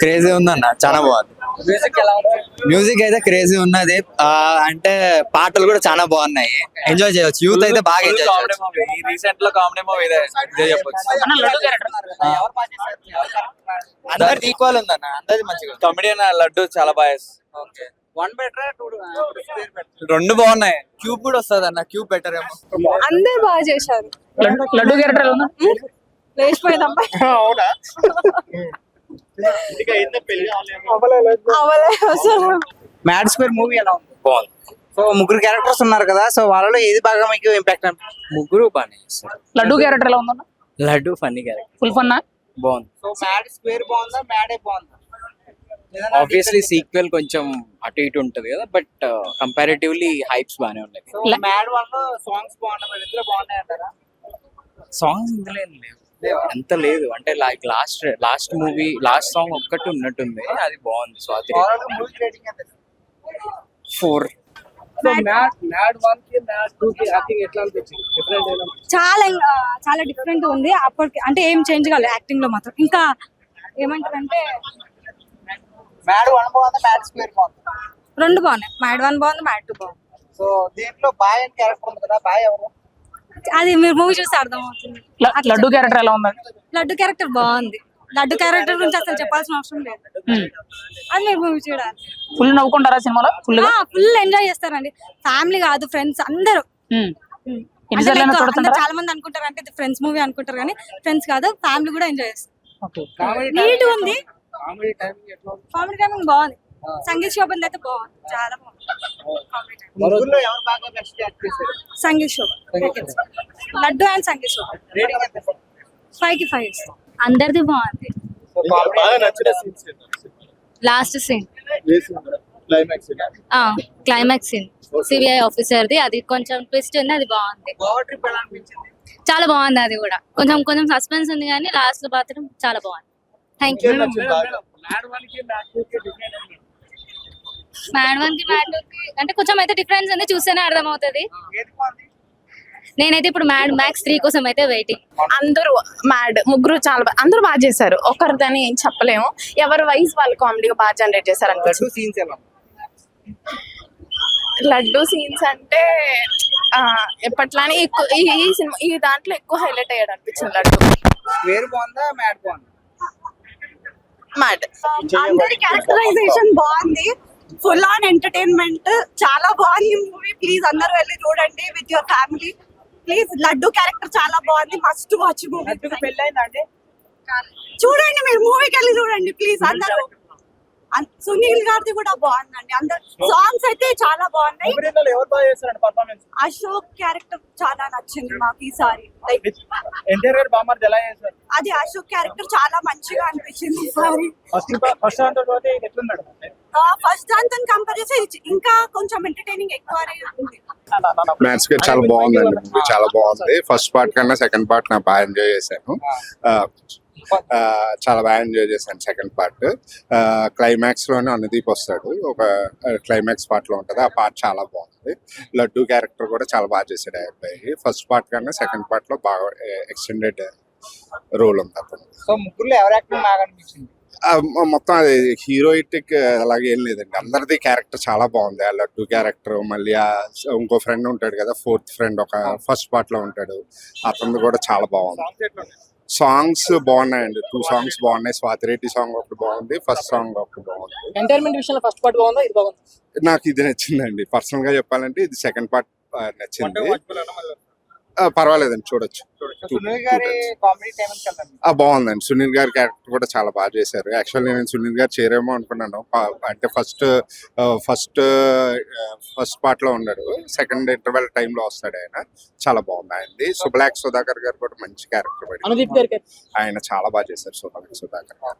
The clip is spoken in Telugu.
క్రేజీ ఉందన్న చాలా బాగుంది. మ్యూజిక్ ఎలా ఉంది? మ్యూజిక్ అయితే క్రేజీ ఉన్నది. ఆ, అంటే పాటలు కూడా చాలా బాగున్నాయి. ఎంజాయ్ చేయొచ్చు. యూత్ అయితే బాగా ఎంజాయ్ కామెడీ చేయొచ్చు. రీసెంట్లో కామెడీ మూవీ ఇదే. చెప్పొచ్చు. అన్న ఈక్వల్ ఉందన్న. అందరి మంచిగా ఉంది. కమెడియన్ లడ్డు చాలా బాగా okay. One better two better రెండు బాగున్నాయి. క్యూబ్ కూడా వస్తుంది అన్న క్యూబ్ బెటర్ ఏమో. అందరు బాగా చేశారు. లడ్డు క్యారెక్టర్ లేచిపోయింది అమ్మాయి. అవునా? మ్యాడ్ స్క్వేర్ మూవీ ఎలా ఉంది? బాగుంది. సో ముగ్గురు క్యారెక్టర్స్ ఉన్నారు కదా సో వాళ్ళలో ఏది బాగా మీకు ఇంపాక్ట్ ముగ్గురు బాగానే లడ్డు క్యారెక్టర్ ఎలా ఉందన్న? Laddu funny character. ఫుల్ ఫన్నా? బాగుంది. సో మ్యాడ్ స్క్వేర్ బాగుందా మ్యాడే బాగుందా? ఆబ్వియస్లీ సీక్వెల్ కొంచెం అటు ఇటు ఉంటది కదా బట్ కంపారిటివ్లీ హైప్స్ బాగానే ఉన్నాయి. మ్యాడ్ వన్లో సాంగ్స్ బాగున్నాయి అంటారా సాంగ్స్ ఇందులో ఏం లేవు. అంత లేదు. అంటే like last last movie last song ఒక్కటి ఉన్నట్టుంది. అది బాగుంది స్వాతి. ఫోర్ చాలా ఇంకా చాలా డిఫరెంట్ ఉంది. అప్పటికి అంటే ఏం చేంజ్ కాలేదు యాక్టింగ్లో మాత్రం. ఇంకా ఏమంటారంటే రెండు బాగున్నాయి. మ్యాడ్ వన్ బాగుంది మ్యాడ్ టూ బాగుంది. సో దీంట్లో బాయ్ అని క్యారెక్టర్ ఉంది కదా బాయ్ ఎవరు? అది మీరు మూవీ చూస్తే అర్థమవుతుంది. లడ్డు క్యారెక్టర్ ఎలా ఉందండి? లడ్డు క్యారెక్టర్ బాగుంది. లడ్డు క్యారెక్టర్ గురించి అసలు చెప్పాల్సిన అవసరం లేదు. అది మీరు మూవీ చూడాలి. ఫుల్ నవ్వుకుంటారా సినిమాలో? ఫుల్ ఫుల్ ఎంజాయ్ చేస్తారండి. ఫ్యామిలీ కాదు ఫ్రెండ్స్ అందరూ. చాలా మంది అనుకుంటారు అంటే ఫ్రెండ్స్ మూవీ అనుకుంటారు కానీ ఫ్రెండ్స్ కాదు ఫ్యామిలీ కూడా ఎంజాయ్ చేస్తారు. ఓకే. నీట్ ఉంది. కామెడీ టైమింగ్ ఎట్లా ఉంది? కామెడీ టైమింగ్ బాగుంది. సంగీత్ శోభన్ అయితే బాగుంది. చాలా బాగుంది. సంగీత్ లడ్డు అండ్ సంగీత్ ఫైవ్కి ఫైవ్ అందరిది బాగుంది. Last scene climax scene CBI ఆఫీసర్ది అది కొంచెం ట్విస్ట్ ఉంది అది బాగుంది. చాలా బాగుంది అది కూడా. కొంచెం కొంచెం సస్పెన్స్ ఉంది కానీ లాస్ట్లో మాత్రం చాలా బాగుంది. థ్యాంక్ యూ మ్యాడ్ వన్కి మ్యాడ్ టూ కి అంటే కొంచెం అయితే డిఫరెన్స్ ఉంది చూస్తేనే అర్థమవుతుంది. నేనైతే ఇప్పుడు మ్యాడ్ మ్యాక్స్ త్రీ కోసం అయితే వెయిటింగ్ అందరూ మ్యాడ్ ముగ్గురు చాలా అందరూ బాగా చేశారు. ఒకరిదని ఏం చెప్పలేము. ఎవరి వైజ్ వాళ్ళు కామెడీగా బాగా జనరేట్ చేశారు అనిపించింది లడ్డు సీన్స్ అంటే ఎప్పట్లానే ఎక్కువ ఈ ఈ సినిమా ఈ దాంట్లో ఎక్కువ హైలైట్ అయ్యాడు అనిపించింది లడ్డు. స్క్వేర్ బాగుందా మ్యాడ్ బాగుందా? మ్యాడ్ అందరి క్యారెక్టరైజేషన్ బాగుంది. Full on entertainment. చాలా బాగుంది మూవీ. ప్లీజ్ అందరూ వెళ్ళి చూడండి with your family. Please Laddu character చాలా బాగుంది. Must watch movie. చూడండి మీరు మూవీకి వెళ్ళి చూడండి. ప్లీజ్ అందరూ. సునీల్ గారిది కూడా బాగుందండి. అందరు సాంగ్స్ అయితే చాలా బాగున్నాయి. అశోక్ క్యారెక్టర్ చాలా నచ్చింది మాకు ఈసారి. అది అశోక్ క్యారెక్టర్ చాలా మంచిగా అనిపించింది ఈసారి. ఫస్ట్ ఫస్ట్ దాంతో కంపేర్ చేస్తే ఇంకా కొంచెం ఎంటర్టైనింగ్ ఎక్కువ మ్యాథ్స్ గేట్ చాలా బాగుందండి. చాలా బాగుంది. ఫస్ట్ పార్ట్ కన్నా సెకండ్ పార్ట్ నాకు బాగా ఎంజాయ్ చేశాను. చాలా బాగా ఎంజాయ్ చేశాను సెకండ్ పార్ట్ క్లైమాక్స్లోనే అనుదీప్ వస్తాడు. ఒక క్లైమాక్స్ పార్ట్లో ఉంటది. ఆ పార్ట్ చాలా బాగుంది. లడ్డు క్యారెక్టర్ కూడా చాలా బాగా చేశాడు ఆ అబ్బాయి. ఫస్ట్ పార్ట్ కన్నా సెకండ్ పార్ట్లో బాగా ఎక్స్టెండెడ్ రోల్ ఉంది అతను. సో ముగ్గురులో ఎవరు యాక్టింగ్ బాగా అనిపించింది? మొత్తం అది హీరోయిటిక్ అలాగే ఏం లేదండి. అందరిది క్యారెక్టర్ చాలా బాగుంది. ఆ లడ్డు క్యారెక్టర్ మళ్ళీ ఆ ఇంకో ఫ్రెండ్ ఉంటాడు కదా ఫోర్త్ ఫ్రెండ్ ఒక ఫస్ట్ పార్ట్లో ఉంటాడు. అతను కూడా చాలా బాగుంది. సాంగ్స్ బాగున్నాయండి. టూ సాంగ్స్ బాగున్నాయి. స్వాతిరెడ్డి సాంగ్ ఒకటి బాగుంది ఫస్ట్ సాంగ్ ఒకటి బాగుంది. ఎంటర్టైన్మెంట్ విషయంలో ఫస్ట్ పార్ట్ బాగుందా? ఇది బాగుంది? నాకు ఇది నచ్చిందండి. పర్సనల్గా చెప్పాలంటే ఇది సెకండ్ పార్ట్ నచ్చింది. పర్వాలేదండి చూడొచ్చు. బాగుందండి. సునీల్ గారి క్యారెక్టర్ కూడా చాలా బాగా చేశారు. యాక్చువల్లీ నేను సునీల్ గారు చేరేమో అనుకున్నాను. అంటే ఫస్ట్ ఫస్ట్ ఫస్ట్ పార్ట్లో ఉన్నాడు. సెకండ్ ఇంటర్వెల్ టైమ్లో వస్తాడు ఆయన. చాలా బాగుంది ఆయనది. సుబ్లాక్ సుధాకర్ గారు కూడా మంచి క్యారెక్టర్. ఆయన చాలా బాగా చేశారు. సుబ్లాక్ సుధాకర్. గారు